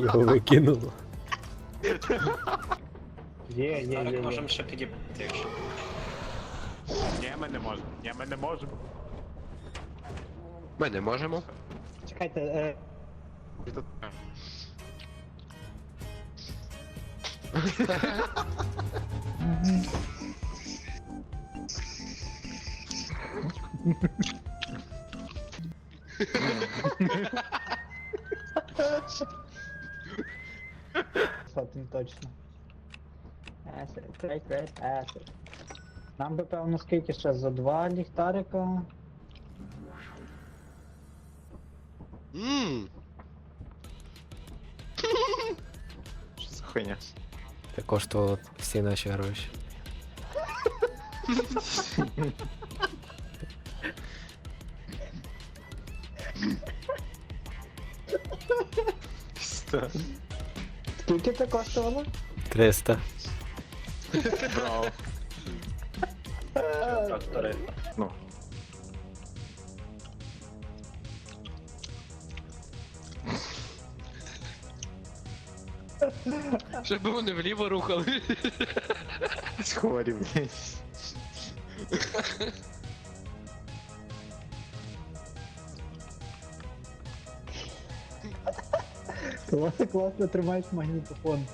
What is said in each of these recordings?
Його викинуло. Є, є, є, Так, є. можемо ще підібрати, якщо. Ні, ми не можемо. Ні, ми не можемо. Ми не можемо. Чекайте, е, сотень точно. Acid, great, great acid. Нам би певно скільки ще за два ліхтарика. Ммм. Що за хуйня? Це коштувало всі наші гроші. Скільки це коштувало? 300. Браво. Так, бери. Ну. Щоб вони вліво рухали. Хворі, блядь. Класно, класно тримаєш магнітофон.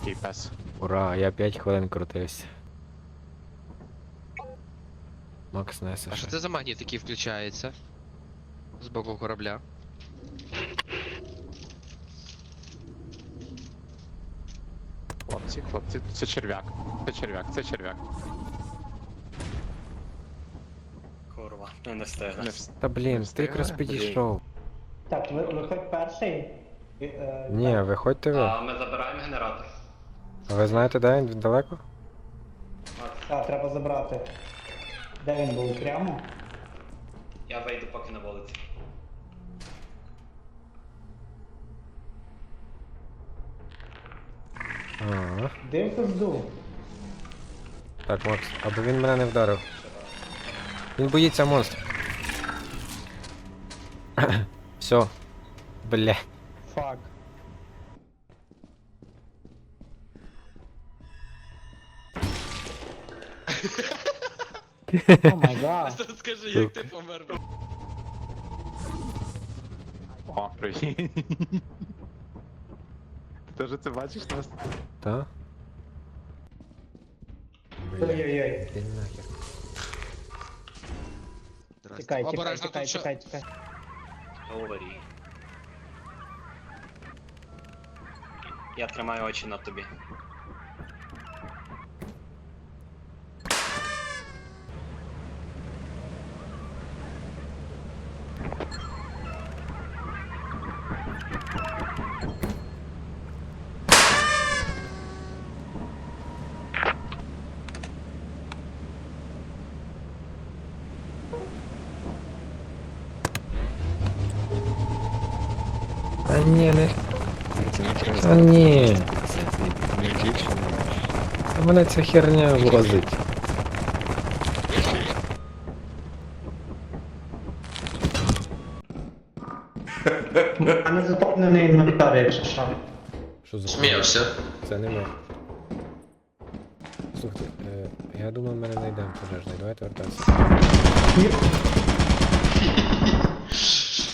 Який пес. Ура, я 5 хвилин крутився. Макс несе А що ще. це за магніт, який включається? З боку корабля. Хлопці, хлопці, це черв'як. Це черв'як, це черв'як. Курва, ну не встигли. Не вс- Та блін, ти встигли? якраз підійшов. Так, ви, виходь перший. І, е, Ні, так. виходьте ви. А ми забираємо генератор. А ви знаєте, де він далеко? А, треба забрати. Де він був? Прямо? Я вийду поки на вулиці. Ага. Де в пизду? Так, Макс, аби він мене не вдарив. Він боїться монстр. Все. Бля. Фак. О май гад. Скажи, як ти помер. О, привіт. Ти ж це бачиш нас? Та? Бля. Ой-ой-ой. Ти нахер. Чекай, чекай, Обережно чекай, тут що? чекай, чекай. Говори. Я тримаю очі на тобі. Ні, не. А ні. А мене ця херня возить. А не заповнений інвентар, якщо що. Що за Сміявся. Це нема. Слухайте, е, я думаю, мене знайдемо пожежний. Давайте вертатися.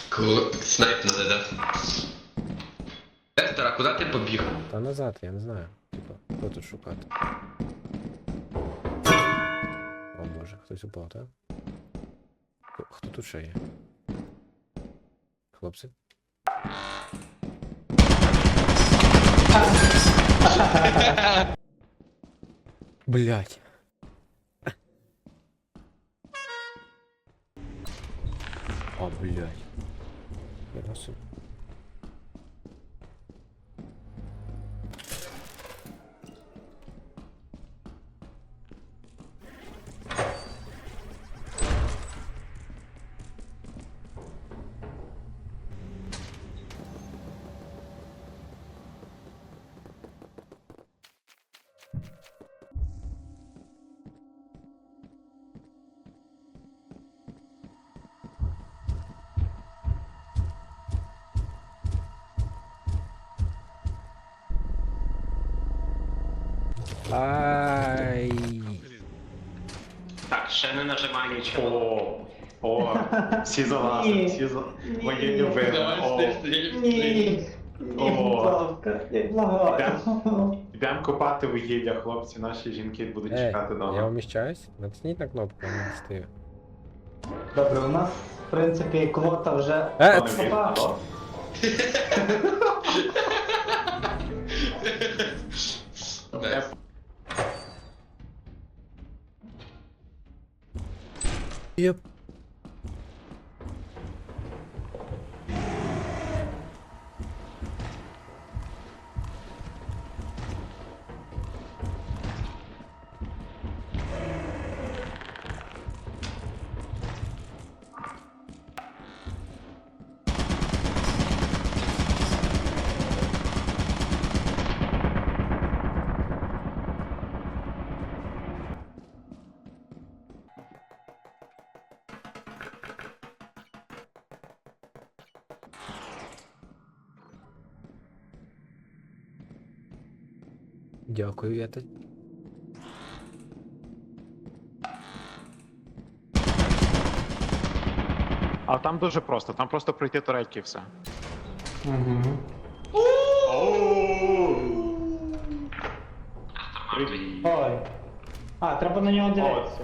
Ку... Снайп надо, да? Естер, а куди ти побіг? Та назад, я не знаю. Типа, хто тут шукати? О боже, хтось упав, так? Хто, хто тут ще є? Хлопці? Блять. А, блять. Я собі. Ай. Так, ще не нажимай нічого. О, о, всі залазили, всі за... Мої любили. О, Ні. Ні, О. будь ласка, я благаю. Йдемо копати вугілля, хлопці, наші жінки будуть Ей, чекати я дома. вміщаюсь? Натисніть на кнопку, я не стою. Добре, у нас, в принципі, квота вже. Е, Опа. Найс. Yep. Дякую, Вєта. А там дуже просто, там просто пройти турельки і все. Угу. Ой. А, треба на нього дивитися.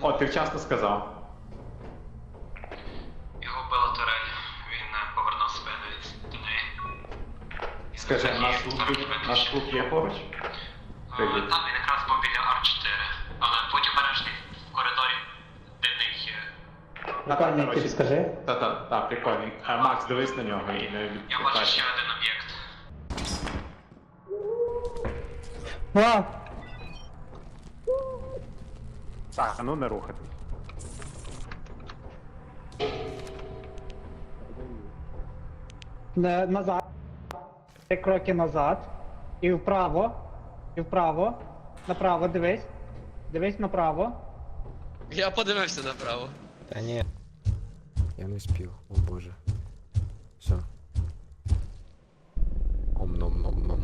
О, ти вчасно сказав. Його вбила турель, він е, повернув спиною до неї. І Скажи, наш клуб, наш клуб є поруч? Е, Привіт. Там він якраз був біля Ар-4, але будь обережний в коридорі дивний. е, Прикольний тип, скажи. Та-та, та, прикольний. А, Макс, дивись на нього і не Я бачу ще один об'єкт. А! Так, а ну не рухати. Не, назад. Три кроки назад. І вправо. І вправо. Направо, дивись. Дивись направо. Я подивився направо. Та ні. Я не спів, о боже. Все. ом ном ном ном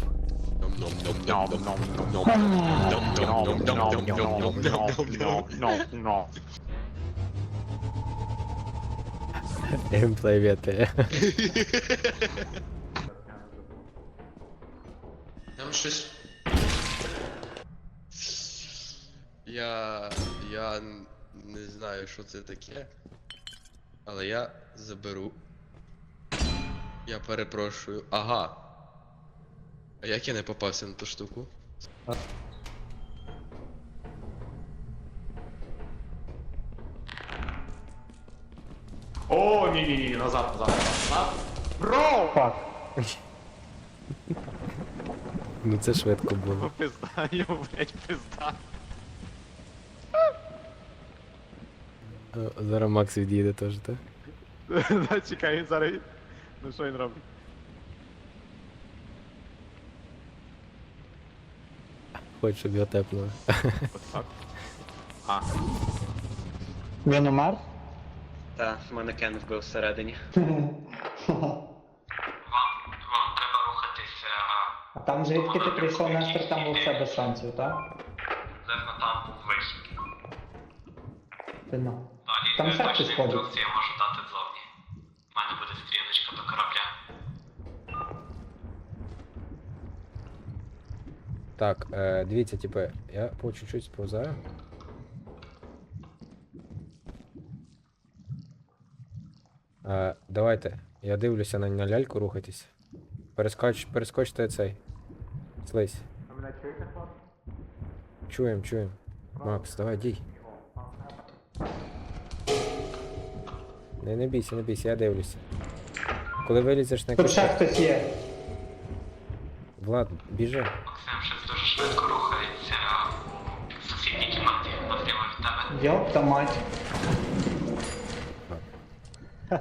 Геймплей Вєти. Там щось. Я. Я не знаю, що це таке. Але я заберу. Я перепрошую. Ага. А як я не попався на ту штуку? О, ні, ні, ні, назад, назад, назад. Бро! Фак. Ну це швидко було. Пизда, йому, блять, пизда. Е, Зараз Макс відійде теж, так? Да, чекай, він зараз. Ну що він робить? Хоч, щоб його тепнули. От так. А, Він умер? Так, мене Кен вбив всередині. А там звідки ти прийшов, Нестор, там був все без шансів, так? Зерно там був вихід. Ти ну. Далі Там ще точні хтось ходить. інструкції я можу дати ззовні. У мене буде стрілочка до корабля. Так, е, дивіться, типу, я по чуть-чуть сповзаю. Е, давайте, я дивлюся на, на ляльку, рухайтесь. Перескоч, перескочте цей. Слизь. Чуєм, чуєм. Макс, давай, дій. Не, не бійся, не бійся, я дивлюся. Коли вилізеш на Тут ще хтось є. Влад, біжи. Максим щось дуже швидко рухається в сусідній кімнаті, навліво від тебе. Йопта мать. О,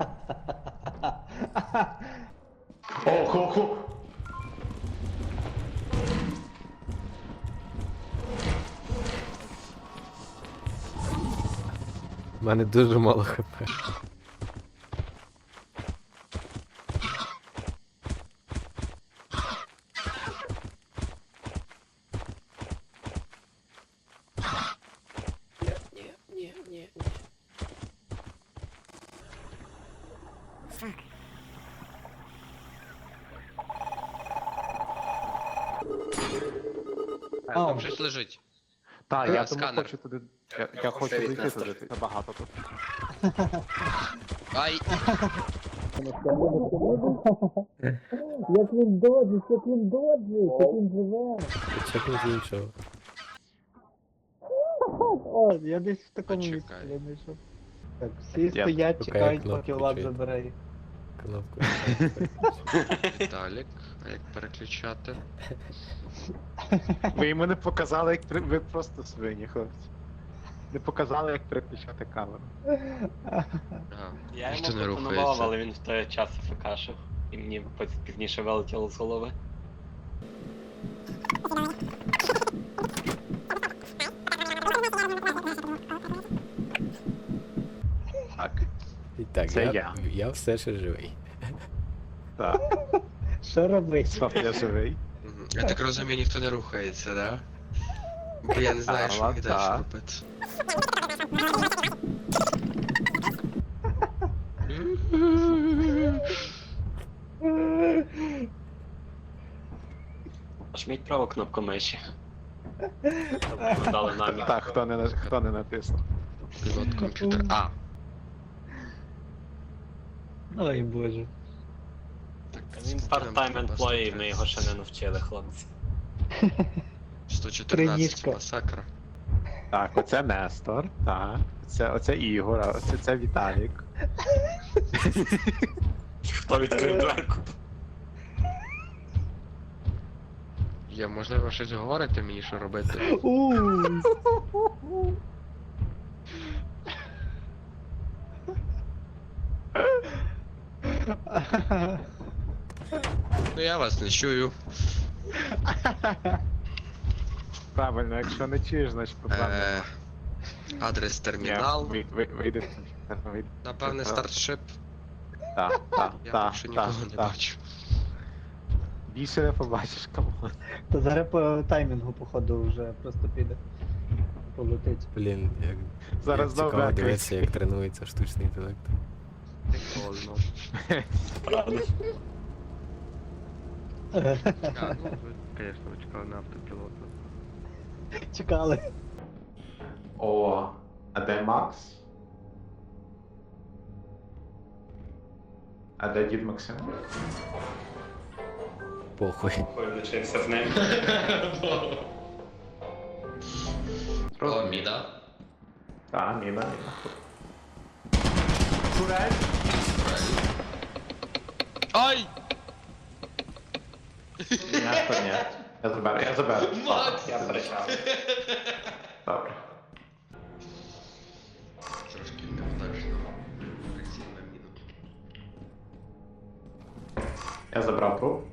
У мене дуже мало хп. Там щось лежить. Так, Е, я тому сканер. хочу туди. Я, я хочу зайти туди, це багато тут. Ай! Як він доджить, як він доджить, як він живе. Чекнуть з іншого. О, я десь в такому місці я знайшов. Так, всі Я стоять, чекають, поки Влад забере їх. Кнопку. Віталік, а як переключати? Ви йому не показали, як при- ви просто свині, хлопці. Не показали, як переключати камеру. Ага. Я Ніхто йому не пропонував, рухається. але він в той час ФКшив. І мені поз- пізніше вилетіло з голови. Так. І так, Це я, я. я все ще живий. Так. Що робить? Я живий. Мгм. Я так розумію, ніхто не рухається, да? Бо я не знаю, що мені Ага, далі так. робити. Нажміть праву кнопку миші. Дали намір. Так, хто не, на- хто не натиснув. Пілот комп'ютер. А, Ой боже. Він part-time employee, ми його ще не навчили, хлопці. 114 Тринішка. масакра. Так, оце Нестор, так. Оце, оце Ігор, а оце це Віталік. Хто відкрив дверку? Я, можливо, щось говорите мені, що робити? Ууу. Ну я вас не чую. Правильно, якщо не чуєш, значить проблема. Е, адрес термінал. Ні, ви- ви- Вийди. з комп'ютера, вийди. Напевне, стартшип. Так, так, Я так, більше так, нікого не так. бачу. Більше не побачиш кому. То зараз по таймінгу, походу, вже просто піде. Полетить. Блін, як, Зараз як знову цікаво дивитися, як тренується штучний інтелект. Прикольно. Правда. А, ну ви, звісно, чекали на автопілота. Чекали. О, а де Макс? А де дід Максим? Похуй. Хуй лишився з ним. О, міна. Так, міна, міна. Турель? Ай! Ні, то ні. Я заберу, я заберу. Макс! Я перечав. Добре. Трошки невдачно. Прицільна міна. Я забрав труп.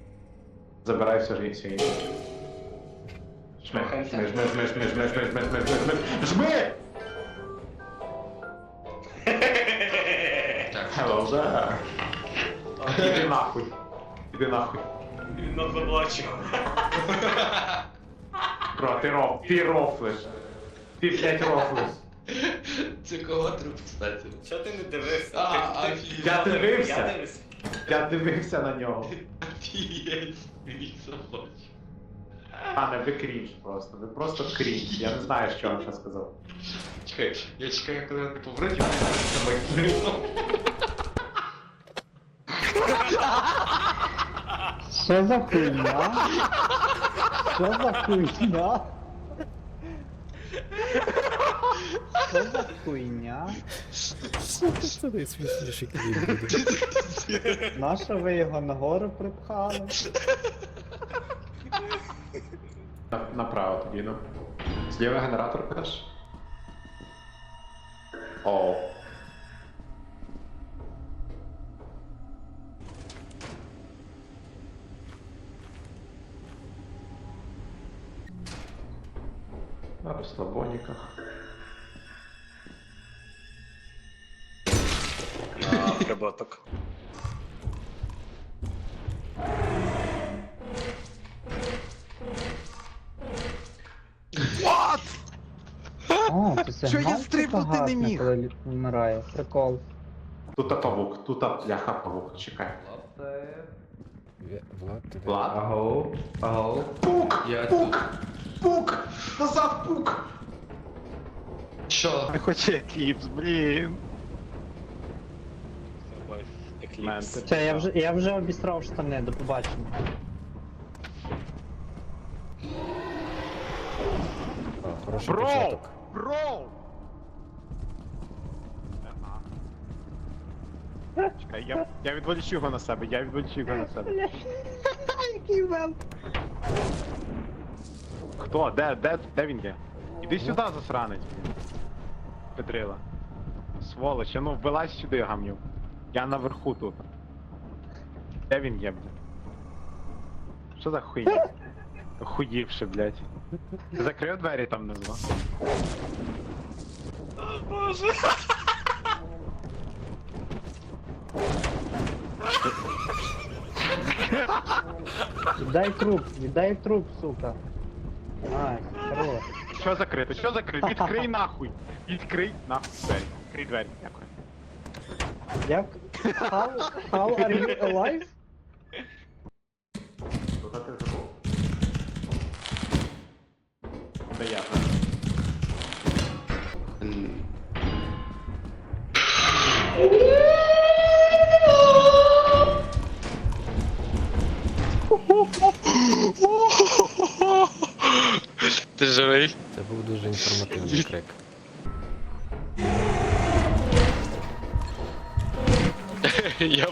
Забирай все ж інше інше. Жми, жми, жми, жми, жми, жми, жми, жми, жми, жми, жми, Hello there. Іди нахуй. Іди нахуй. Він нас заблочив. Бро, ти роф, ти рофлиш. Ти, блядь, рофлиш. Це кого труп, кстати? Чого ти не дивився? А, Ти- офігеть. Я дивився. Я дивився. Я дивився на нього. Офігеть, мій собач. Пане, ви крінж просто. Ви просто крінж. Я не знаю, що вам ще сказав. Чекай, я чекаю, коли ти поворотів, на максимум. Що за хуйня? Що за хуйня? Що за хуйня? Це найсмішніший кліп буде. Нащо ви його нагору припхали? На- Направо тоді, ну. Зліва генератор кажеш? Оу. На розслабоніках. На прибуток. Сигнал я стрибнути не міг? коли лі- вмирає. Прикол. Тут павук, тут бляха павук, чекай. Влад, ти де? Влад? Аго, аго. Пук! Я Пук! Пук! Назад пук! Що? Не хоче екліпс, блін. Мен, ти Все, я вже, я вже обістрав штани, до побачення. Хороший Бро! початок. Бро! Чекай, я, я відволічу його на себе, я відволічу його на себе. Який вел. Хто? Де, де, де він є? Іди сюди, засранець. Петрила. Сволоч, а ну вилазь сюди, гамню. Я наверху тут. Де він є, блядь? Що за хуйня? Охуївши, блядь. Ти закрив двері там внизу? Віддай труп, віддай труп, сука. Ай, хорош. Що закрито? Що закрито? Відкрий нахуй! Відкрий нахуй двері. Відкрий двері, дякую. Як? How, how are you alive? Тут ти забув. Це я. Ти живий? Це був дуже інформативний крик. Я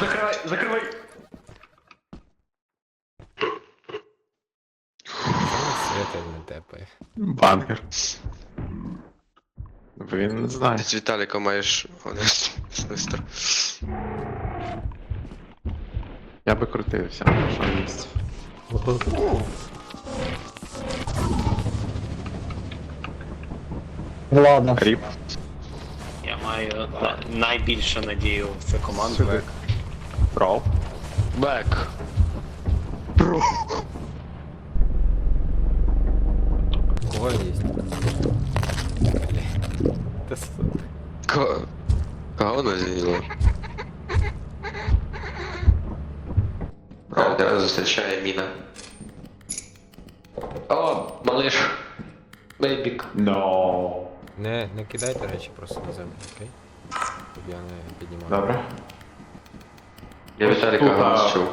Закривай, закривай! Свята не тепає. Банкер. Він не знає. Ти з Віталіка маєш снистер. Я би крутився на першому. Ладно. Ріп. Я маю на- найбільшу надію в цю команду. Сюди. Бров. Бек. Кого він їсть? Та сука. Ко... Кого вона з'їла? О, одразу зустрічає міна. О, малиш. Бейбік. No. Не, не кидайте речі просто на землю, окей? Щоб я не піднімав. Добре. Я Ось Віталіка тут, а, голос чув.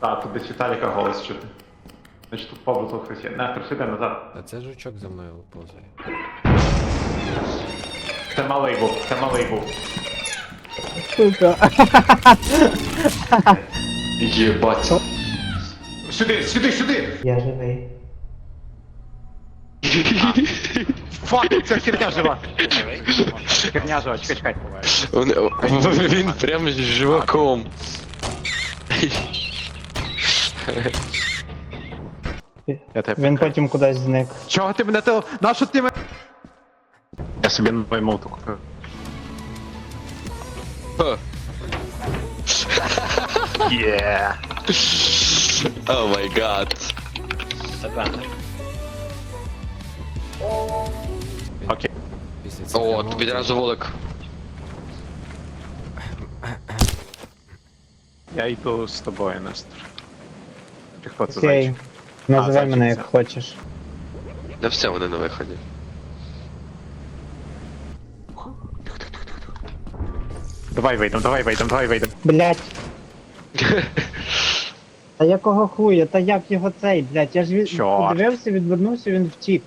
Так, тут десь Віталіка голос чути. Значить тут поблизу хтось є. Нестор, сюди назад. А це жучок за мною повзає. Це малий був, це малий був. Сука. Єбать. Сюди, сюди, сюди! Я живий. Фак, це херня жива. Херня жива, чекай, чекай. Він, він прям з живаком. Я тебе Він потім кудись зник. Чого ти мене тел... Нащо ти мене... Я собі новий молоток купив. Ха. Є. О май гад. Це бендер. Окей. Після цих О, емоцій- відразу волик. Я йду з тобою, Нестор. Ти хто це Окей. зайчик? Називай зайчик мене як це. хочеш. Да все, вони на виході. Давай вийдем, давай вийдем, давай вийдем. Блять. Та якого хуя? Та як його цей, блять? Я ж від... Чорт. подивився, відвернувся, він втік.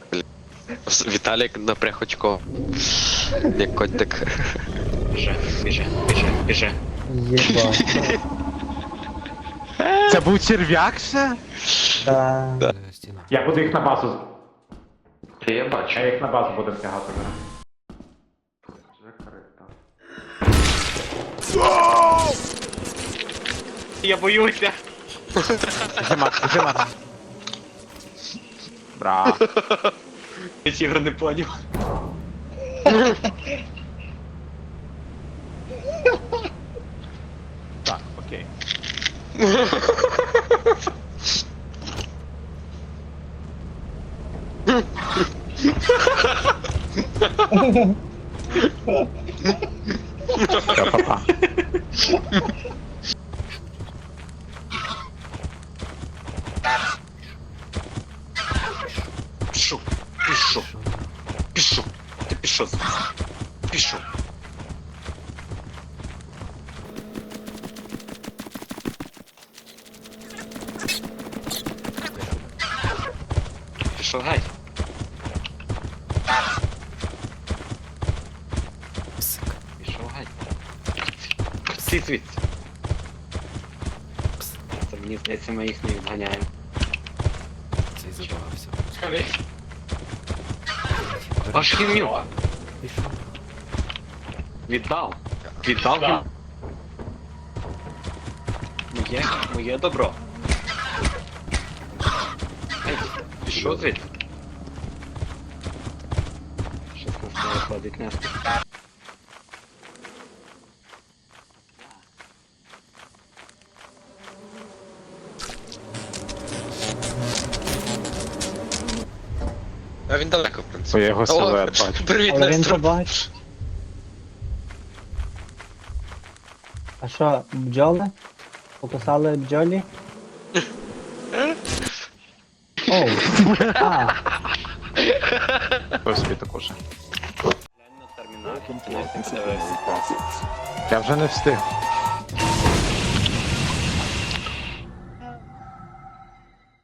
Віталік напряг очко. Як котик. Біже, біже, біже, біже. Єба. Це був черв'як ще? Та... Стіна. Я буду їх на базу. Я бачу. Я їх на базу буду втягати. Я боюся. Зимак, зимак. Бра. Я ігри не понял? Так, окей. пішов. Пішов. Пішов гай. Пішов гай. Всі звідси. Це мені здається, ми їх не відганяємо. Цей забагався. Аж хімню. Віддав. Віддав їм. Моє, моє добро. Ей, пішов звідси? Щось нас не виходить нести. А він далеко, в принципі. Я його О, силует бачу. Привіт, Але він Нестор. побачить. А що, бджоли? Покусали бджолі? Оу. А, Хтось собі також. Я вже не встиг.